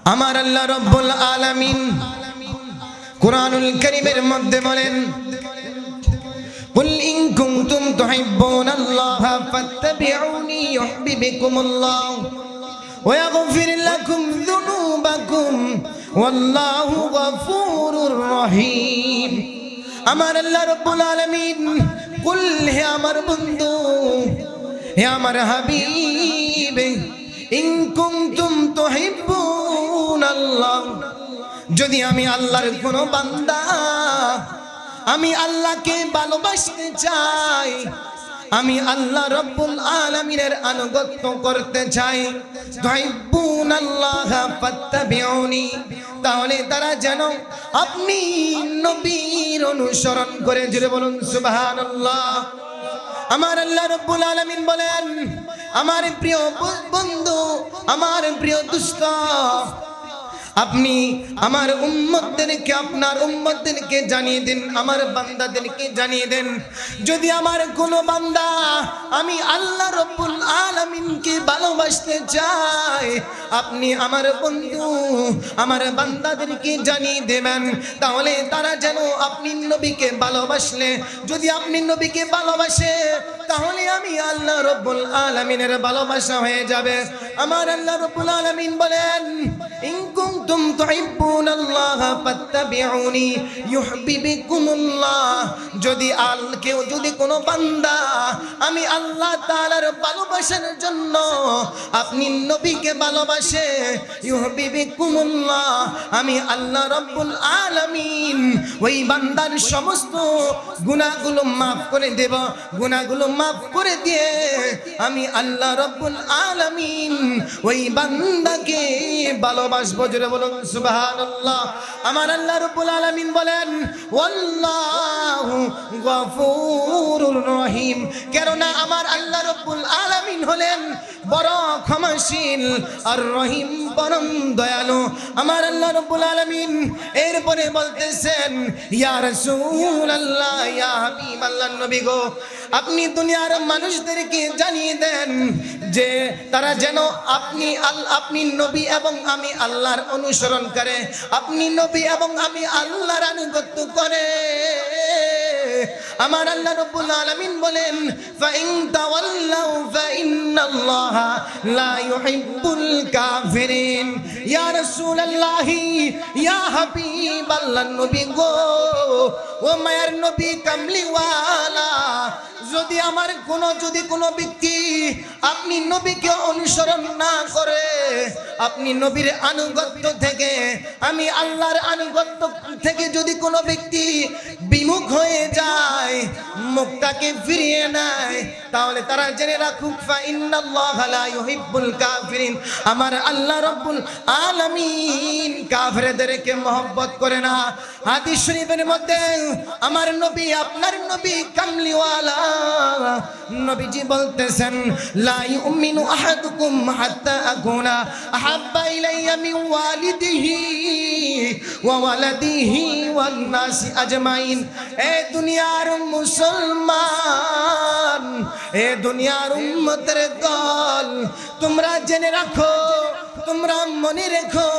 আমার আল্লাহ রব্বুল আলামিন কোরআনুল কারীমের মধ্যে বলেন قل إن كنتم تحبون الله فاتبعوني يحببكم الله ويغفر لكم ذنوبكم والله غفور رحيم আমার আল্লাহ রব্বুল আলামিন কুল হে আমার বন্ধু হে আমার হাবিব ইন কুনতুম তুহিব্বুন আল্লাহ যদি আমি আল্লাহর কোন বান্দা, আমি আল্লাহকে ভালোবাসতে চাই, আমি আল্লাহ রব্বুল আলামিনের আনুগত্য করতে চাই তাহলে তারা যেন আপনি নবীর অনুসরণ করে জুড়ে বলুন সুবহানাল্লাহ। আমার আল্লাহ রব্বুল আলামিন বলেন আমার প্রিয় বন্ধু আমার প্রিয় দুষ্ট আপনি আমার উম্মতদেরকে, আপনার উম্মতদেরকে জানিয়ে দিন, আমার বান্দাদেরকে জানিয়ে দেন। যদি আমার কোনো বান্দা আমি আল্লাহ রব্বুল আলামিনকে ভালোবাসতে চাই আপনি আমার বন্ধু, আমার বান্দাদেরকে জানিয়ে দেবেন। তাহলে তারা যেন আপনি নবীকে ভালোবাসলে। যদি আপনি নবীকে ভালোবাসে তাহলে আমি আল্লাহ রব্বুল আলামিনের ভালোবাসা হয়ে যাবে। আমার আল্লাহ রব্বুল আলামিন বলেন, ইন কুনতুম তুহিব্বুনাল্লাহ ফাত্তাবিউনি ইউহিব্বুকুমুল্লাহ যদি আল, কেউ যদি কোনো বান্দা, আমি আল্লাহ তাআলার ভালোবাসার জন্য আপনি নবীকে ভালোবাসে ইউহিব্বুকুমুল্লাহ আমি আল্লাহ রব্বুল আলামিন ওই বান্দার সমস্ত গুনাহগুলো মাফ করে দেব। গুনাহগুলো মাফ করে দিয়ে আমি আল্লাহ রব্বুল আলামিন ওই বান্দাকে ভালোবাসবো, জোরে বলুন, সুবহানাল্লাহ। আমার আল্লাহ রব্বুল আলামিন বলেন রহিম। কেননা আমার আল্লাহ রব্বুল আলামিন হলেন বড় ক্ষমাশীল আর রহিম পরম দয়ালু। আমার আল্লাহ রব্বুল আলামিন এরপরে বলতেছেন, ইয়া রাসূলুল্লাহ, ইয়া হাবিব আল্লাহ নবী গো আপনি দুনিয়ার মানুষদেরকে জানিয়ে দেন যে তারা যেন আপনি আল, আপনি নবী এবং আমি আল্লাহর অনুসরণ করে, আপনি নবী এবং আমি আল্লাহর আনুগত্য করে। আমার আল্লাহ রব্বুল আলামিন বলেন, ফাইন তাওয়াল্লাউ ফাইন্নাল্লাহা লা ইউহিব্বুল কাফিরিন। ইয়া রাসূলুল্লাহ, ইয়া হাবিব আল্লাহর নবী গো, ও মায়ের নবী কামলিওয়ালা যদি আমার কোনো, যদি কোনো ব্যক্তি আপনি নবীকে অনুসরণ না করে, আপনি নবীর আনুগত্য থেকে, আমি আল্লাহর আনুগত্য থেকে যদি কোনো ব্যক্তি বিমুখ হয়ে যায়, মুখটাকে ফিরিয়ে নেয়, তাহলে তারা জেনে রাখুক কাফিরিন। আমার আল্লাহ রব্বুল আলামিন কাফেরদেরকে মহব্বত করে না। হাদিস শরীফের মধ্যে, আমার নবী, আপনার নবী কামলিওয়ালা নবীজি বলতেছেন, লা ইউমিনু আহাদুকুম হাত্তা আকুনা আহাব্বা ইলাইয়া মিন ওয়ালিদিহি ওয়া ওয়ালাদিহি ওয়ান নাসি আজমাইন। এ দুনিয়ার মুসলমান, এ দুনিয়ার উম্মতের দল, তোমরা জেনে রাখো, তোমরা মনে রেখো,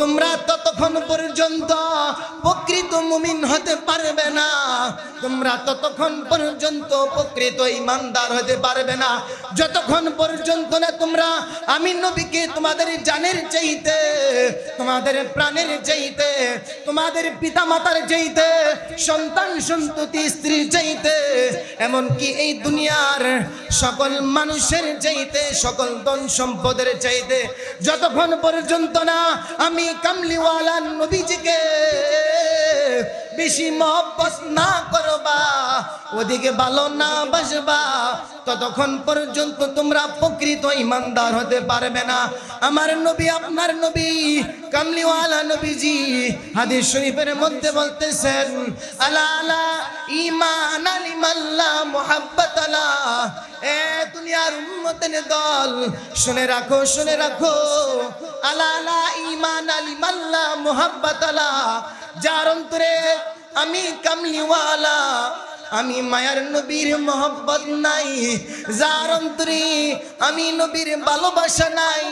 তোমরা ততক্ষণ পর্যন্ত প্রকৃত মুমিন হতে পারবে না। তোমরা ততক্ষণ পর্যন্ত প্রকৃত ইমানদার হতে পারবে না। যতক্ষণ পর্যন্ত না তোমরা আমি নবীকে তোমাদের জানের চাইতে, তোমাদের প্রাণের চাইতে, তোমাদের পিতা মাতার চাইতে, সন্তান সন্ততি স্ত্রীর চাইতে, এমনকি এই দুনিয়ার সকল মানুষের চাইতে, সকল ধন সম্পদের চাইতে, যতক্ষণ পর্যন্ত না আমি কামলিওয়ালা নবীজিকে বেশি মহব্বত না করবা, ওদিকে ভালো না বাসবা ততক্ষণ পর্যন্ত তোমরা প্রকৃত ইমানদার হতে পারবে না। আমার নবী, আপনার নবী, কামলিওয়ালা নবীজি হাদিস শরীফের মধ্যে বলতেছেন, আলা আলা ইমান আলিমাল্লা মোহাব্বত আলা এ দুনিয়ার উম্মতের দল, শুনে রাখো শুনে রাখো। আলা আলা ইমান আলিমাল্লা মোহাব্বত আলা যার অন্তরে আমি কামলিওয়ালা আমি মায়ার নবীর মোহব্বত নাই, যার অন্তরে আমি নবীর ভালোবাসা নাই,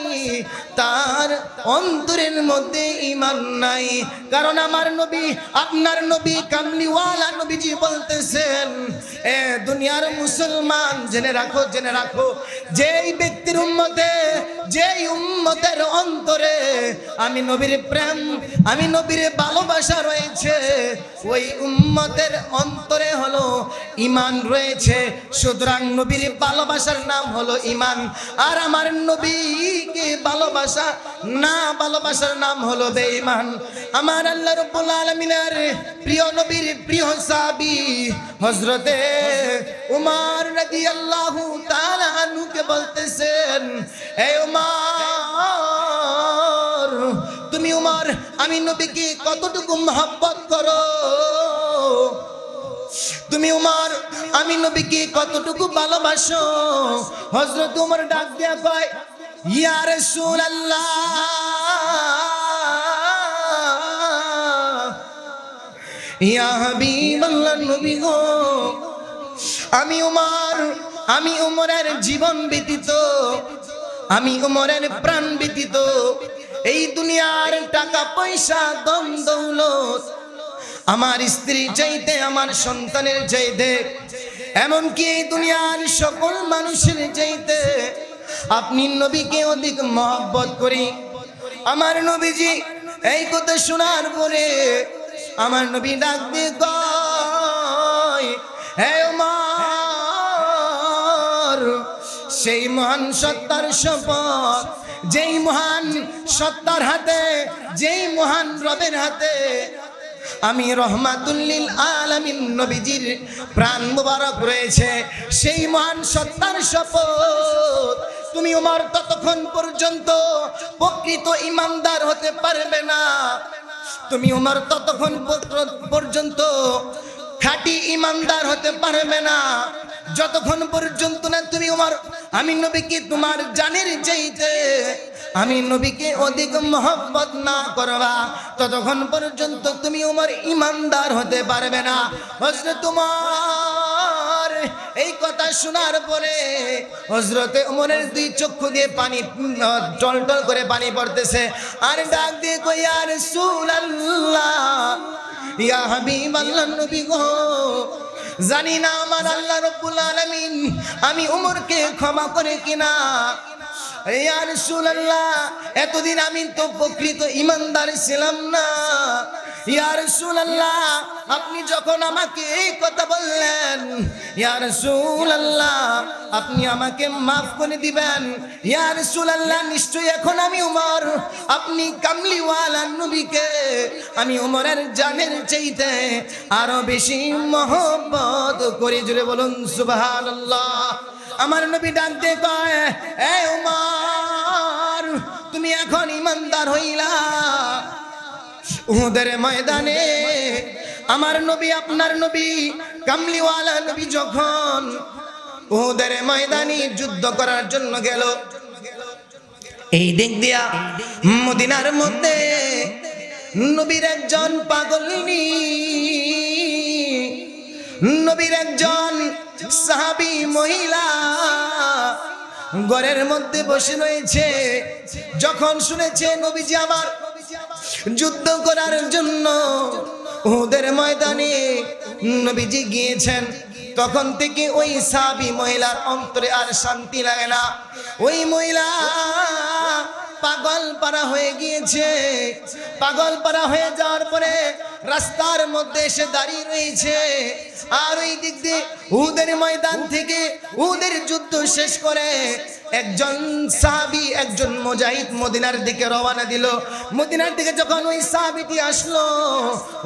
তার অন্তরের মধ্যে ইমান নাই। কারণ আমার নবী, আপনার নবী কামলিওয়ালা নবীজি বলতেছেন, এ দুনিয়ার মুসলমান, জেনে রাখো জেনে রাখো, যেই ব্যক্তির উম্মতে, যেই উম্মতের অন্তরে আমি নবীর প্রেম, আমি নবীর ভালোবাসা রয়েছে ওই উম্মতের অন্তরে হলো ইমান রয়েছে। সুতরাং নবীর ভালোবাসার নাম হলো ইমান আর আমার নবীকে ভালোবাসা, না ভালোবাসার নাম হলো বেঈমান। আমার আল্লাহ রাব্বুল আলামিনের প্রিয় নবীর প্রিয় সাহাবী হযরতে উমর রাদিয়াল্লাহু তাআলা আনহুকে বলতেছেন হে উমর উমর আমি নবীকে কতটুকু মহব্বত করো? তুমি উমর, আমি নবীকে কতটুকু ভালোবাসো? হজরত উমর ডাক দিয়া কয়, ইয়া ইয়া নবী গো। আমি উমর, আমি উমরের জীবন ব্যতীত, আমি উমরের প্রাণ ব্যতীত এই দুনিয়ার টাকা পয়সা, দম দৌলত। আমার স্ত্রী চাইতে, আমার সন্তানের চাইতে। এমনকি এই দুনিয়ার সকল মানুষের চাইতে। আপনি নবীকে অধিক মহব্বত করি। আমার নবীজি এই কথা শোনার পরে আমার নবী ডাক দিয়ে সেই মহান সত্তার শপথ যেই মহান সত্তার হাতে, যেই মহান রবের হাতে আমি রহমাতুল্লিল আলামিন নবীজির প্রাণ মুবারক রয়েছে, সেই মহান সত্তার শপথ তুমি উমর ততক্ষণ পর্যন্ত প্রকৃত ইমানদার হতে পারবে না। তুমি উমর ততক্ষণ পর্যন্ত খাঁটি ইমানদার হতে পারবে না। যতক্ষণ পর্যন্ত না তুমি উমর, আমি নবীকে তোমার জানের চাইতে, আমি নবীকে অধিক মহব্বত না করবা, ততক্ষণ পর্যন্ত তুমি উমর ইমানদার হতে পারবে না। হজরত তোমার এই কথা শোনার পরে হজরতে উমরের দুই চক্ষু দিয়ে পানি টল টল করে পানি পড়তেছে। আর ডাক দিয়ে কই আর সুলাল্লাহ ইয়া হাবিব আল্লাহ নবী গো জানি না আমার আল্লাহ রব্বুল আলামিন, আমি উমরকে ক্ষমা করে কিনা। এতদিন আমি তো প্রকৃত ইমানদার ছিলাম না। ইয়া আপনি যখন আমাকে এই কথা বললেন, ইয়া রাসূলুল্লাহ, আপনি আমাকে মাফ করে দিবেন। ইয়া রাসূলুল্লাহ, নিশ্চয়ই এখন আমি উমর। আপনি কামলিওয়ালা নবীকে, আমি উমরের জানের চাইতে আরও বেশি মহব্বত করে। জুড়ে বলুন, সুবহানাল্লাহ। আমার নবী ডাকতে কয়, এ উমর, তুমি এখন ইমানদার হইলা। উহুদের ময়দানে আমার নবী, আপনার নবী কামলিওয়ালা নবী যখন উহুদের ময়দানে যুদ্ধ করার জন্য গেল, এই দিক দিয়া মদিনার মধ্যে নবীর একজন পাগলনি নবীর একজন সাহাবী মহিলা ঘরের মধ্যে বসে রয়েছে, যখন শুনেছে নবীজি আমার যুদ্ধ করার জন্য ওদের ময়দানে নবীজি গিয়েছেন। তখন থেকে ওই সাবি মহিলার অন্তরে আর শান্তি লাগে না। ওই মহিলা পাগল পারা হয়ে গিয়েছে। পাগল পারা হয়ে যাওয়ার পরে রাস্তার মধ্যে এসে দাঁড়িয়ে রয়েছে। আর ওই দিক দিয়ে উদের ময়দান থেকে উদের যুদ্ধ শেষ করে একজন সাহাবি, একজন মুজাহিদ মদিনার দিকে রওনা দিল। মদিনার দিকে যখন ওই সাহাবিটি আসলো,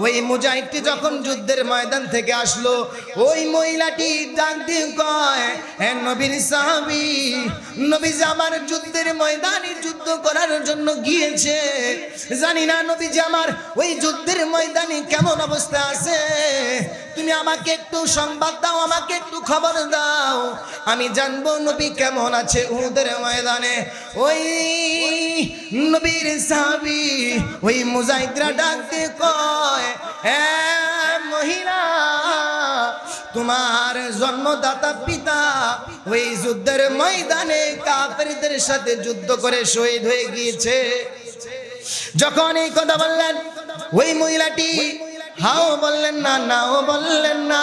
ওই মুজাহিদটি যখন যুদ্ধের ময়দান থেকে আসলো, ওই মহিলাটি ডাক দিয়ে কয়, হে নবীর সাহাবি, নবী যে আমার যুদ্ধের ময়দানে যুদ্ধ করার জন্য গিয়েছে। জানি না নবী যে আমার ওই যুদ্ধের ময়দানে কেমন অবস্থা আছে। তুমি আমাকে একটু সংবাদ দাও, আমাকে একটু খবর দাও। আমি জানব নবী কেমন আছে উহুদের ময়দানে। ওই নবীর সাহাবি, ওই মুজাহিদরা ডাকতে কয় হ্যাঁ মহিলা, তোমার জন্মদাতা পিতা ওই যুদ্ধের ময়দানে কাফেরদের সাথে যুদ্ধ করে শহীদ হয়ে গিয়েছে। যখন এই কথা বললেন ওই মহিলাটি, হাও বললেন না, নাও বললেন না।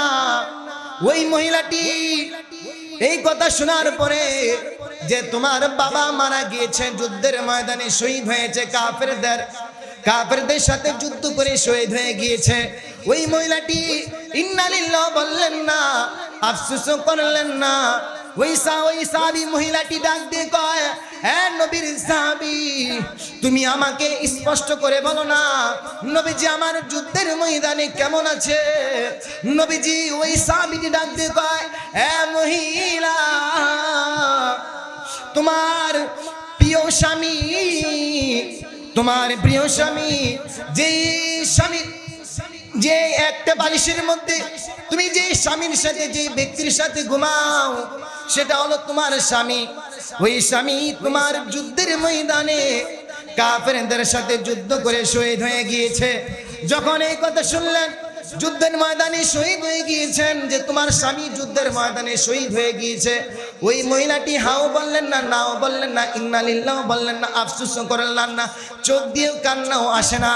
ওই মহিলাটি, এই কথা শোনার পরে যে তোমার বাবা মারা গিয়েছে, যুদ্ধের ময়দানে শহীদ হয়েছে কাফেরদের কাফেরদের সাথে যুদ্ধ করে শহীদ হয়ে গিয়েছে। ওই মহিলাটি, ইন্নালিল্লাহ বললেন না, আফসোসও করলেন না ওই সা ওই সাবি মহিলাটি ডাক দিয়ে কয় হ্যাঁ নবীর সাহাবি, তুমি আমাকে স্পষ্ট করে বলো না, নবীজি আমার যুদ্ধের ময়দানে কেমন আছে? নবীজি ওই সাহাবিটি ডাক দিয়ে কয় হ্যাঁ মহিলা, তোমার প্রিয় স্বামী, তোমার প্রিয় স্বামী যে স্বামী যে একটা বালিশের মধ্যে তুমি যে স্বামীর সাথে, যে ব্যক্তির সাথে ঘুমাও, সেটা হলো তোমার স্বামী। ওই স্বামী তোমার যুদ্ধের ময়দানে কাফেরদের সাথে যুদ্ধ করে শহীদ হয়ে গিয়েছে। যখন এই কথা শুনলেন, যুদ্ধের ময়দানে শহীদ হয়ে গিয়েছেন, যে তোমার স্বামী যুদ্ধের ময়দানে শহীদ হয়ে গিয়েছে। ওই মহিলাটি হাও বললেন না, নাও বললেন না, ইন্নালিল্লাহ বললেন না, আফসুস করলেন না, চোখ দিয়েও কান্নাও আসে না।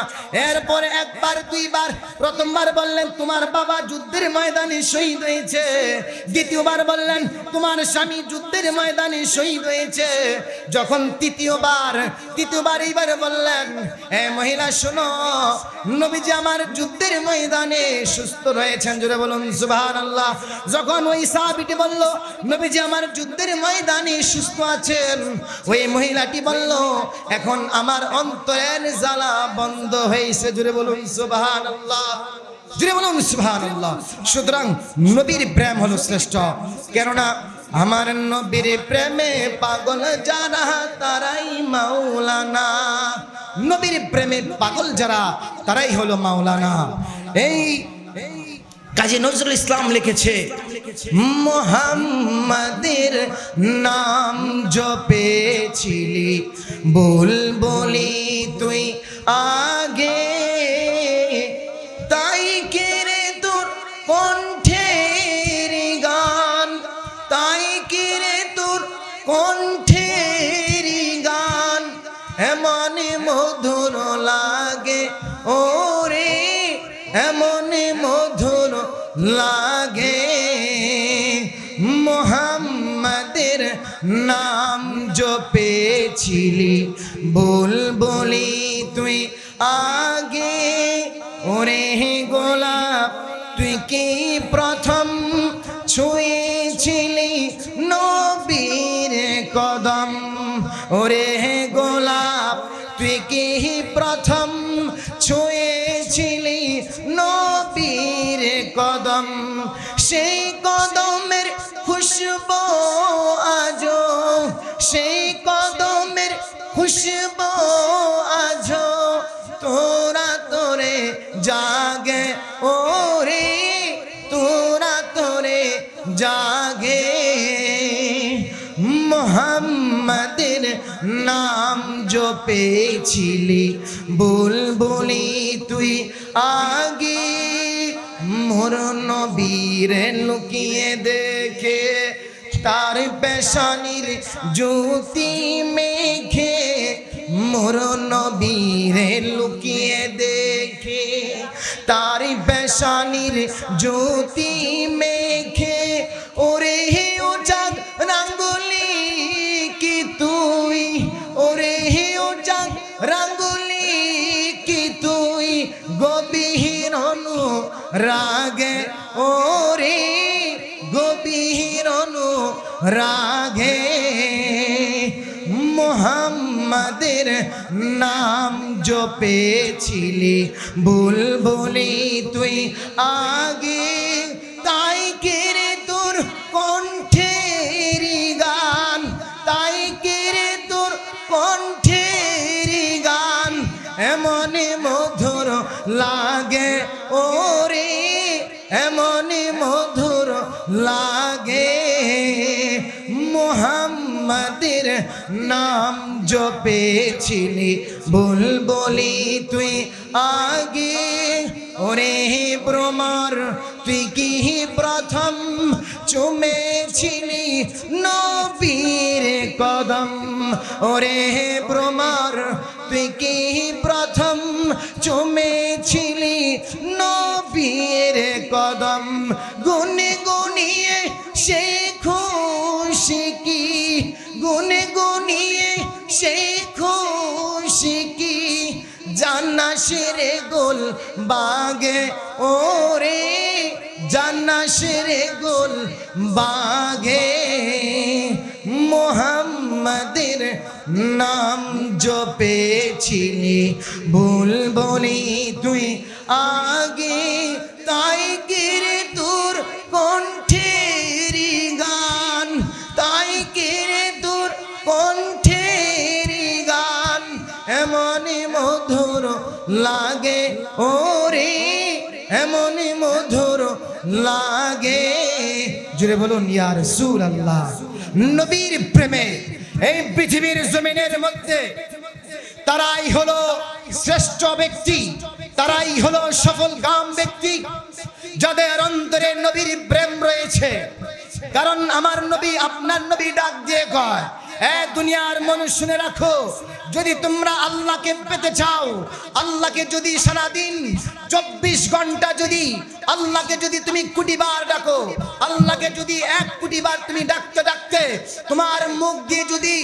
এরপরে একবার, দুইবার, প্রথমবার বললেন, তোমার বাবা যুদ্ধের ময়দানে শহীদ হয়েছে। দ্বিতীয়বার বললেন, তোমার স্বামী যুদ্ধের ময়দানে শহীদ হয়েছে। যখন তৃতীয়বার তৃতীয়বার এইবার বললেন, এ মহিলা, শোনো, নবীজি আমার যুদ্ধের ময়দানে সুস্থ রয়েছেন। জুড়ে বলুন সুবহান আল্লাহ যখন ওই সাহাবিটি বলল, নবীজি আমার যুদ্ধের ময়দানে সুস্থ আছেন। ওই মহিলাটি বলল, এখন আমার অন্তরের জ্বালা বন্ধ হয়েছে। জুড়ে বলুন সুবহান আল্লাহ জুড়ে বলুন সুবহান আল্লাহ সুতরাং নবীর প্রেম হলো শ্রেষ্ঠ। কেননা আমার নবীর প্রেমে পাগল যারা, তারাই মাওলানা। নবীর প্রেমে পাগল যারা, তারাই হলো মাওলানা। এই কাজী নজরুল ইসলাম লিখেছে, মোহাম্মদের নাম জপেছিলি বল বলি তুই আগে। তাই কেড়ে তোর কণ্ঠের গান? তাই কেড়ে তোর কণ্ঠের গান? এমন মধুর লাগে, ওরে, এমন মধুর লাগে মোহাম্মদের নাম জপেছিলি। বল বলি তুই আগে, ওরে গোলাপ, তুই কি প্রথম ছুঁয়েছিলি নবীর কদম? ওরে কদম সেই কদমের খুশবু আজো সেই কদমের খুশবু আজো তোরা তোরে জাগে, ওরে তোরা তোরে জাগে। মোহাম্মদের নাম জপেছিলি বল বলি তুই আগে মোর নবীর লুকিয়ে দেখে, তার পেশানির জ্যোতি মেঘে মোর নবীর লুকিয়ে দেখে, তার পেশানির জ্যোতি মেঘে ওরে গভীর রাগে মোহাম্মদের নাম জপেছিলি ভুল বলি তুই আগে নাম জপেছিলি বল বলি তুই আগে। ওরে ভ্রমর তুই কি প্রথম চুমেছিলি নবীর কদম? ওরে ভ্রমর তুই কি প্রথম চুমেছিলি নবীর কদম? গুনে গুনিয়ে সে জান্নাস রে গোল বাগে, ওরে জান্নাস রে গোল বাগে। মোহাম্মদের নাম জপেছিলি ভুল বলি তুই আগে। তাই কিরে তোর কণ্ঠেরি গান, তাই কিরে তোর কণ্ঠেরি লাগে, ওরে এমনই মধুর লাগে। জুড়ে বলুন ইয়ার সুর আল্লাহ নবীর প্রেমে এই পৃথিবীর জমিনের মধ্যে তারাই হলো শ্রেষ্ঠ ব্যক্তি, তারাই হলো সফল গাম ব্যক্তি। যাদের অন্তরে নবীর প্রেম রয়েছে, কারণ আমার নবী, আপনার নবী ডাক দিয়ে কয় এ দুনিয়ার মানুষ, শুনে রাখো, যদি তোমরা আল্লাহকে পেতে চাও, আল্লাহকে যদি সারাদিন চব্বিশ ঘণ্টা যদি, আল্লাহকে যদি তুমি কোটি বার ডাকো, আল্লাহকে যদি এক কোটি বার তুমি ডাকতে ডাকতে, তোমার মুখ দিয়ে যদি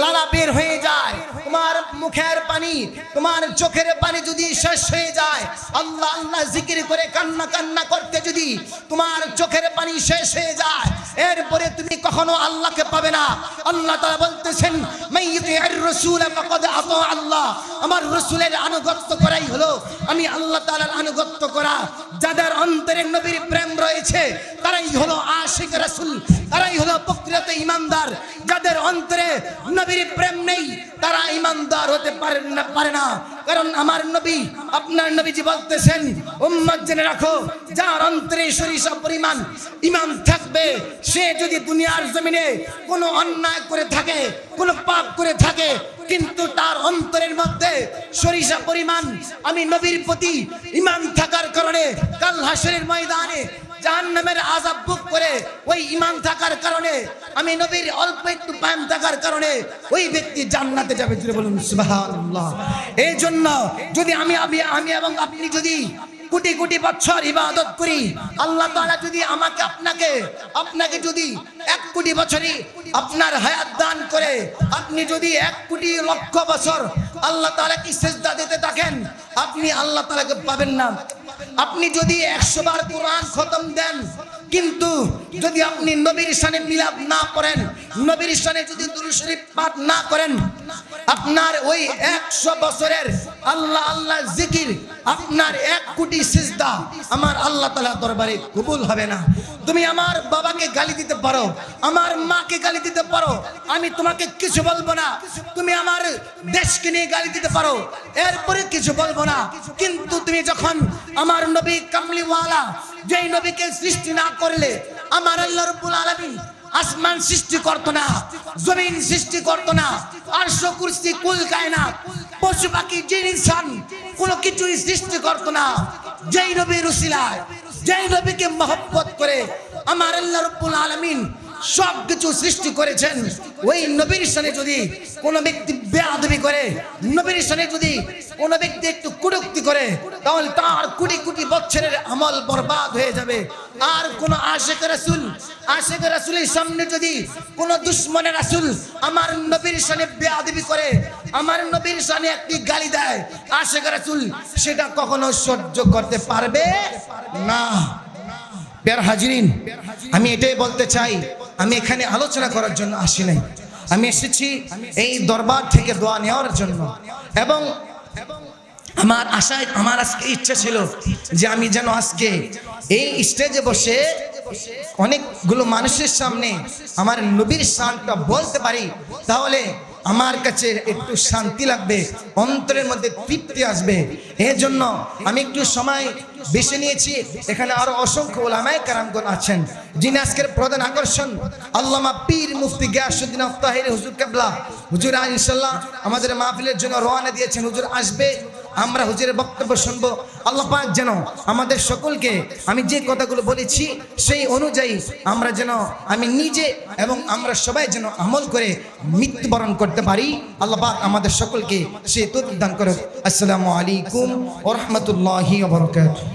লালা বের হয়ে যায়। তোমার মুখের পানি, তোমার চোখের পানি যদি শেষ হয়ে যায়, আল্লাহ আল্লাহ জিকির করে কান্না কান্না করতে যদি তোমার চোখের পানি শেষ হয়ে যায়, এরপরে তুমি কখনো আল্লাহকে পাবে না। আল্লাহ তাআলা বলতেছেন আল্লাহ। আমার রাসূলের আনুগত্য করাই হলো, আমি আল্লাহ তাআলার আনুগত্য করা। যাদের অন্তরে নবীর প্রেম রয়েছে, তারাই হলো আশিক রসুল, তারাই হলো প্রকৃত ইমানদার। যাদের অন্তরে নবীর প্রেম নেই, তারা ইমানদার হতে পারে না পারে না। কারণ আমার নবী, আপনার নবীজি বলতেছেন, উম্মত জেনে রাখো, যার অন্তরে সরিষা পরিমাণ ইমান থাকবে, সে যদি দুনিয়ার জমিনে কোনো অন্যায় করে থাকে, কোনো পাপ করে থাকে, কিন্তু তার অন্তরের মধ্যে সরিষা পরিমাণ, আমি নবীর প্রতি ইমান থাকার কারণে কাল হাসরের ময়দানে জাহান্নামের আজাব বুক করে ওই ইমান থাকার কারণে, আমি নবীর অল্প একটু প্রেম থাকার কারণে ওই ব্যক্তি জান্নাতে যাবে। জুড়ে বলুন, সুবহানাল্লাহ। এই জন্য যদি আমি আমি এবং আপনি যদি কোটি কোটি বছর ইবাদত করি, আল্লাহ তাআলা যদি আমাকে, আপনাকে আপনাকে যদি এক কোটি বছরই আপনার হায়াত দান করে, আপনি যদি এক কোটি লক্ষ বছর আল্লাহ তাআলা কি সেজদা দিতে থাকেন, আপনি আল্লাহ তাআলাকে পাবেন না। আপনি যদি একশো বার কোরআন খতম দেন কিন্তু যদি আপনি নবীর সানে মিলাপ না করেন, নবীর সানে যদি দুরূদ শরীফ পাঠ না করেন, আপনার ওই একশো বছরের আল্লাহ আল্লাহ জিকির, আপনার এক কোটি সিজদা আমার আল্লাহ তালা দরবারে কবুল হবে না। তুমি আমার বাবাকে গালি দিতে পারো, আমার মাকে গালি দিতে পারো, আমি তোমাকে কিছু বলব না। তুমি আমার দেশকে নিয়ে গালি দিতে পারো, এরপরে কিছু বলব না। কিন্তু তুমি যখন আমার নবী কামলিওয়ালা যেই নবীকে সৃষ্টি না করলে আমার আল্লাহ রব্বুল আলামিন আসমান সৃষ্টি করতো না, জমিন সৃষ্টি করতো না, আরশ কুরসি, কুল কায়নাত, পশু পাখি, জিন, ইনসান, কোনো কিছুই সৃষ্টি করতো না। যেই নবীর উসিলায়, যেই নবীকে মহব্বত করে আমার আল্লাহ রব্বুল আলামিন সব কিছু সৃষ্টি করেছেন, ওই নবীর সানে যদি কোনো ব্যক্তি বেয়াদবি করে, নবীর সানে যদি কোনো ব্যক্তি একটু কুটুক্তি করে, তাহলে তার কোটি কোটি বছরের আমল বরবাদ হয়ে যাবে। আর কোন আশেখ রাসুল আশেখ রাসুলের সামনে যদি কোন দুশ্মনের রাসুল আমার নবীর সানে বেয়াদবি করে, আমার নবীর সামনে একটি গালি দেয় আশেখ রাসুল সেটা কখনো সহ্য করতে পারবে না। পেয়ার হাজিরিন, আমি এটাই বলতে চাই, আমি এখানে আলোচনা করার জন্য আসি নাই। আমি এসেছি এই দরবার থেকে দোয়া নেওয়ার জন্য। এবং আমার আশায়, আমার আজকে ইচ্ছা ছিল যে আমি যেন আজকে এই স্টেজে বসে অনেকগুলো মানুষের সামনে আমার নবীর শানটা বলতে পারি। তাহলে আমার কাছে একটু শান্তি লাগবে, অন্তরের মধ্যে তৃপ্তি আসবে। এর জন্য আমি একটু সময় বেছে নিয়েছি। এখানে আরও অসংখ্য ওলামায় কারামগণ আছেন, যিনি আজকের প্রধান আকর্ষণ। আল্লামা পীর মুফতি গিয়াসুদ্দিন আফতাহির হুজুর কেবলা। হুজুর ইনশাল্লাহ আমাদের মাহফিলের জন্য রওনা দিয়েছেন। হুজুর আসবে আমরা হুজুরের বক্তব্য শুনব। আল্লাহ পাক যেন আমাদের সকলকে, আমি যে কথাগুলো বলেছি, সেই অনুযায়ী আমরা যেন, আমি নিজে এবং আমরা সবাই যেন আমল করে মৃত্যুবরণ করতে পারি। আল্লাহ পাক আমাদের সকলকে সে তৌফিক দান করুক। আসসালামু আলাইকুম ওয়া রাহমাতুল্লাহি ওয়া বারাকাতুহু।